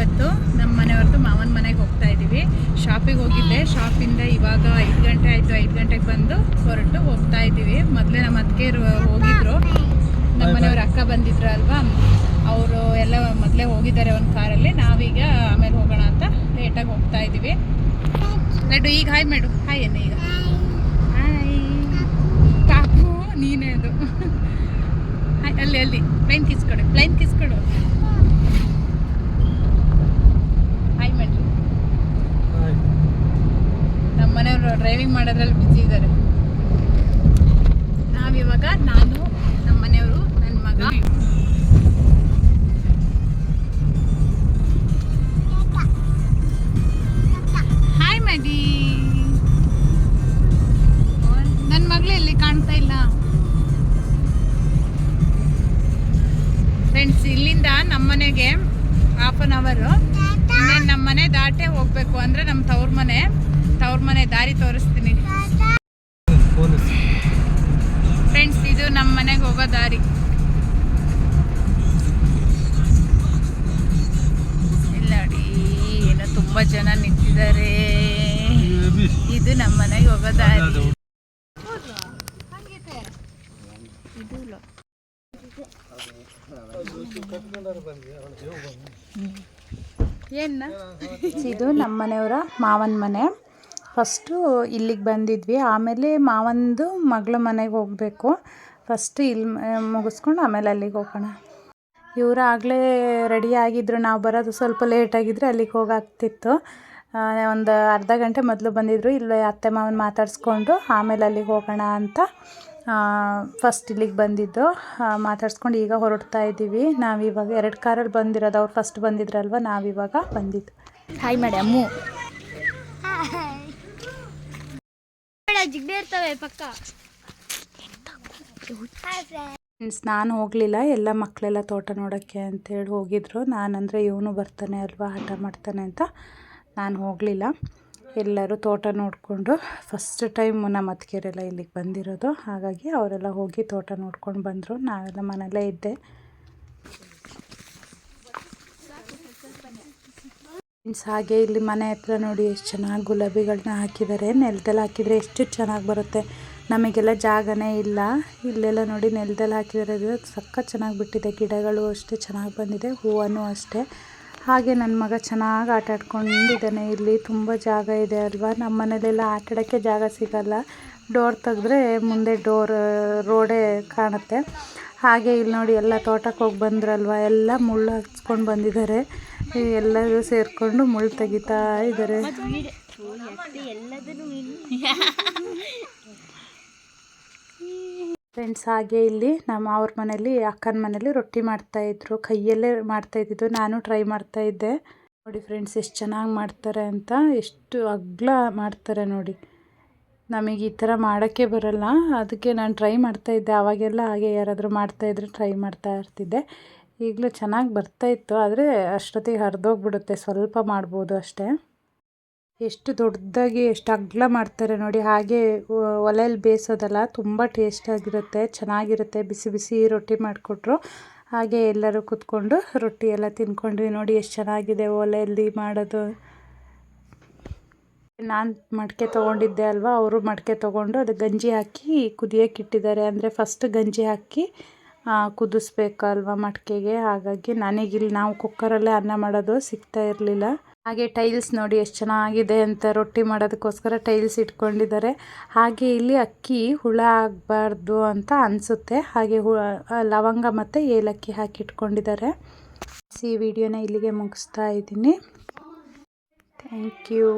ಇವತ್ತು ನಮ್ಮ ಮನೆಯವ್ರದ್ದು ಮಾವನ ಮನೆಗೆ ಹೋಗ್ತಾ ಇದ್ದೀವಿ ಶಾಪಿಗೆ ಹೋಗಿದ್ದೆ. ಶಾಪಿಂದ ಇವಾಗ ಐದು ಗಂಟೆ ಆಯಿತು. ಐದು ಗಂಟೆಗೆ ಬಂದು ಹೊರಟು ಹೋಗ್ತಾ ಇದ್ದೀವಿ ಮೊದಲೇ ನಮ್ಮ ಅದಕ್ಕೆ ಹೋಗಿದ್ರು. ನಮ್ಮ ಮನೆಯವ್ರ ಅಕ್ಕ ಬಂದಿದ್ರು ಅಲ್ವಾ ಅವರು ಎಲ್ಲ ಮೊದಲೇ ಹೋಗಿದ್ದಾರೆ ಒಂದು ಕಾರಲ್ಲಿ. ನಾವೀಗ ಆಮೇಲೆ ಹೋಗೋಣ ಅಂತ ಲೇಟಾಗಿ ಹೋಗ್ತಾ ಇದ್ದೀವಿ ಲಡ್ಡು ಈಗ ಹಾಯ್ ಮಾಡು. ಹಾಯ್ ಅನ್ನ ಈಗ. ಹಾಯ್. ಕಾಪು ನೀನೇ ಅದು. ಹಾಯ್ ಅಲ್ಲಿ ಅಲ್ಲಿ. ಪ್ಲೈನ್ ಕಿಸ್ಕೊಡು ಪ್ಲೈನ್ ಕಿಸ್ಕೊಡು ಮಾಡ್ರಿ ನಮ್ಮ ಮನೆಯವರು ಡ್ರೈವಿಂಗ್ ಮಾಡೋದ್ರಲ್ಲಿ ಬಿಸಿ ಇದ್ದಾರೆ. ನಾವಿವಾಗ ನಾನು ನಮ್ಮ ಮನೆಯವರು ನನ್ನ ಮಗ. ಹಾಯ್ ಮಡಿ ನನ್ನ ಮಗಳು ಇಲ್ಲಿ ಕಾಣ್ತಾ ಇಲ್ಲ? ಫ್ರೆಂಡ್ಸ್ ಇಲ್ಲಿಂದ ನಮ್ಮ ಮನೆಗೆ ಹಾಫ್ ಅನ್ ಅವರು ಮನೆ ದಾಟೆ ಹೋಗ್ಬೇಕು ಅಂದ್ರೆ ನಮ್ಮ ತವ್ರ ಮನೆ. ತವ್ರ ಮನೆ ದಾರಿ ತೋರಿಸ್ತೀನಿ. ಫ್ರೆಂಡ್ಸ್ ಇದು ನಮ್ಮ ಮನೆಗೆ ಹೋಗೋ ದಾರಿ. ಇಲ್ಲ ಏನೋ ತುಂಬಾ ಜನ ನಿಂತಿದ್ದಾರೆ. ಇದು ನಮ್ಮ ಮನೆಗೆ ಹೋಗೋ ದಾರಿ ಇದು ಇಲ್ಲ. ಏನ್ನ ಇದು ನಮ್ಮ ಮನೆಯವರ ಮಾವನ ಮನೆ. ಫಸ್ಟು ಇಲ್ಲಿಗೆ ಬಂದಿದ್ವಿ. ಆಮೇಲೆ ಮಾವಂದು ಮಗಳ ಮನೆಗೆ ಹೋಗಬೇಕು. ಫಸ್ಟ್ ಇಲ್ಲಿ ಮುಗಿಸ್ಕೊಂಡು ಆಮೇಲೆ ಅಲ್ಲಿಗೆ ಹೋಗೋಣ. ಇವರು ಆಗಲೇ ರೆಡಿ ಆಗಿದ್ರು. ನಾವು ಬರೋದು ಸ್ವಲ್ಪ ಲೇಟ್ ಅಲ್ಲಿಗೆ ಹೋಗಾಗ್ತಿತ್ತು. ಒಂದು ಅರ್ಧ ಗಂಟೆ ಮೊದಲು ಬಂದಿದ್ದರು ಇಲ್ಲೇ ಅತ್ತೆ ಮಾವನ ಮಾತಾಡಿಸ್ಕೊಂಡು ಆಮೇಲೆ ಅಲ್ಲಿಗೆ ಹೋಗೋಣ ಅಂತ ಫಸ್ಟ್ ಇಲ್ಲಿಗೆ ಬಂದಿದ್ದು. ಮಾತಾಡ್ಸ್ಕೊಂಡು ಈಗ ಹೊರಡ್ತಾ ಇದ್ದೀವಿ. ನಾವಿವಾಗ ಎರಡು ಕಾರಲ್ಲಿ ಬಂದಿರೋದು ಅವ್ರು ಫಸ್ಟ್ ಬಂದಿದ್ರಲ್ವ? ನಾವಿವಾಗ ಬಂದಿದ್ದು. ಹಾಯ್ ಮೇಡಮ್ ಫ್ರೆಂಡ್ಸ್ ನಾನು ಹೋಗಲಿಲ್ಲ. ಎಲ್ಲ ಮಕ್ಕಳೆಲ್ಲ ತೋಟ ನೋಡೋಕ್ಕೆ ಅಂತೇಳಿ ಹೋಗಿದ್ರು. ನಾನಂದರೆ ಇವನು ಬರ್ತಾನೆ ಅಲ್ವಾ? ಹಠ ಮಾಡ್ತಾನೆ ಅಂತ. ನಾನು ಹೋಗಲಿಲ್ಲ. ಎಲ್ಲರೂ ತೋಟ ನೋಡಿಕೊಂಡು ಫಸ್ಟ್ ಟೈಮ್ ನಮ್ಮ ಅತ್ತಿಗೆರೆಲ್ಲ ಇಲ್ಲಿಗೆ ಬಂದಿರೋದು. ಹಾಗಾಗಿ ಅವರೆಲ್ಲ ಹೋಗಿ ತೋಟ ನೋಡ್ಕೊಂಡು ಬಂದರು. ನಾವೆಲ್ಲ ಮನೆಯಲ್ಲೇ ಇದ್ದೆ. ಫ್ರೆಂಡ್ಸ್ ಹಾಗೆ ಇಲ್ಲಿ ಮನೆ ಹತ್ರ ನೋಡಿ ಎಷ್ಟು ಚೆನ್ನಾಗಿ ಗುಲಾಬಿಗಳನ್ನ ಹಾಕಿದ್ದಾರೆ. ನೆಲದಲ್ಲಿ ಹಾಕಿದರೆ ಎಷ್ಟು ಚೆನ್ನಾಗಿ ಬರುತ್ತೆ. ನಮಗೆಲ್ಲ ಜಾಗನೇ ಇಲ್ಲ. ಇಲ್ಲೆಲ್ಲ ನೋಡಿ ನೆಲದಲ್ಲಿ ಹಾಕಿದರೆ ಸಕ್ಕ ಚೆನ್ನಾಗಿ ಬಿಟ್ಟಿದೆ. ಗಿಡಗಳು ಅಷ್ಟೇ ಚೆನ್ನಾಗಿ ಬಂದಿದೆ. ಹೂವನ್ನು ಅಷ್ಟೇ. ಹಾಗೆ ನನ್ನ ಮಗ ಚೆನ್ನಾಗಿ ಆಟ ಆಡ್ಕೊಂಡಿದ್ದಾನೆ. ಇಲ್ಲಿ ತುಂಬ ಜಾಗ ಇದೆ ಅಲ್ವಾ? ನಮ್ಮ ಮನೇಲೆಲ್ಲ ಆಟ ಆಡೋಕ್ಕೆ ಜಾಗ ಸಿಗಲ್ಲ. ಡೋರ್ ತೆಗೆದ್ರೆ ಮುಂದೆ ಡೋರ್ ರೋಡೇ ಕಾಣುತ್ತೆ. ಹಾಗೆ ಇಲ್ಲಿ ನೋಡಿ ಎಲ್ಲ ತೋಟಕ್ಕೆ ಹೋಗಿ ಬಂದ್ರಲ್ವ? ಎಲ್ಲ ಮುಳ್ಳು ಹಚ್ಕೊಂಡು ಬಂದಿದ್ದಾರೆ. ಎಲ್ಲರೂ ಸೇರಿಕೊಂಡು ಮುಳ್ಳು ತೆಗಿತಾ ಇದ್ದಾರೆ. ಎಲ್ಲದನ್ನು ಫ್ರೆಂಡ್ಸ್ ಹಾಗೆ ಇಲ್ಲಿ ನಮ್ಮ ಅವ್ರ ಮನೇಲಿ, ಅಕ್ಕನ ಮನೇಲಿ ರೊಟ್ಟಿ ಮಾಡ್ತಾ ಮಾಡ್ತಾಯಿದ್ರು ಕೈಯಲ್ಲೇ ಮಾಡ್ತಾಯಿದ್ದು ನಾನು ಟ್ರೈ ಮಾಡ್ತಾ ಇದ್ದೆ. ನೋಡಿ ಫ್ರೆಂಡ್ಸ್ ಎಷ್ಟು ಚೆನ್ನಾಗಿ ಮಾಡ್ತಾರೆ ಅಂತ. ಎಷ್ಟು ಅಗ್ಲ ಮಾಡ್ತಾರೆ ನೋಡಿ. ನಮಗೆ ಈ ಥರ ಮಾಡೋಕ್ಕೆ ಬರಲ್ಲ. ಅದಕ್ಕೆ ನಾನು ಟ್ರೈ ಮಾಡ್ತಾ ಇದ್ದೆ. ಆವಾಗೆಲ್ಲ ಹಾಗೆ ಯಾರಾದರೂ ಮಾಡ್ತಾಯಿದ್ರೆ ಟ್ರೈ ಮಾಡ್ತಾ ಇರ್ತಿದ್ದೆ. ಈಗಲೂ ಚೆನ್ನಾಗಿ ಬರ್ತಾಯಿತ್ತು ಆದರೆ ಅಷ್ಟೊತ್ತಿಗೆ ಹರಿದೋಗ್ಬಿಡುತ್ತೆ. ಸ್ವಲ್ಪ ಮಾಡ್ಬೋದು ಅಷ್ಟೇ. ಎಷ್ಟು ದೊಡ್ಡದಾಗಿ ಎಷ್ಟು ಅಗ್ಲ ಮಾಡ್ತಾರೆ ನೋಡಿ, ಹಾಗೆ ಒಲೆಯಲ್ಲಿ ಬೇಯಿಸೋದಲ್ಲ, ತುಂಬ ಟೇಸ್ಟಾಗಿರುತ್ತೆ ಚೆನ್ನಾಗಿರುತ್ತೆ, ಬಿಸಿ ಬಿಸಿ ರೊಟ್ಟಿ ಮಾಡಿಕೊಟ್ರು. ಹಾಗೆ ಎಲ್ಲರೂ ಕೂತ್ಕೊಂಡು ರೊಟ್ಟಿ ಎಲ್ಲ ತಿನ್ಕೊಂಡ್ವಿ ನೋಡಿ, ಎಷ್ಟು ಚೆನ್ನಾಗಿದೆ ಒಲೆಯಲ್ಲಿ ಮಾಡೋದು. ನಾನು ಮಡಿಕೆ ತೊಗೊಂಡಿದ್ದೆ ಅಲ್ವಾ, ಅವರು ಮಡಿಕೆ ತೊಗೊಂಡು ಅದು ಗಂಜಿ ಹಾಕಿ ಕುದಿಯೋಕೆ ಇಟ್ಟಿದ್ದಾರೆ. ಅಂದರೆ ಫಸ್ಟ್ ಗಂಜಿ ಹಾಕಿ ಕುದಿಸ್ಬೇಕಲ್ವಾ ಮಡಿಕೆಗೆ. ಹಾಗಾಗಿ ನನಗಿಲ್ಲಿ ನಾವು ಕುಕ್ಕರಲ್ಲೇ ಅನ್ನ ಮಾಡೋದು ಸಿಗ್ತಾ ಇರಲಿಲ್ಲ. ಹಾಗೆ ಟೈಲ್ಸ್ ನೋಡಿ ಎಷ್ಟು ಚೆನ್ನಾಗಿದೆ ಅಂತ ರೊಟ್ಟಿ ಮಾಡೋದಕ್ಕೋಸ್ಕರ ಟೈಲ್ಸ್ ಇಟ್ಕೊಂಡಿದ್ದಾರೆ. ಹಾಗೆ ಇಲ್ಲಿ ಅಕ್ಕಿ ಹುಳ ಆಗಬಾರ್ದು ಅಂತ ಅನಿಸುತ್ತೆ. ಹಾಗೆ ಹು ಲವಂಗ ಮತ್ತು ಏಲಕ್ಕಿ ಹಾಕಿ ಇಟ್ಕೊಂಡಿದ್ದಾರೆ ಈ ವಿಡಿಯೋನ ಇಲ್ಲಿಗೆ ಮುಗಿಸ್ತಾ ಇದ್ದೀನಿ. Thank you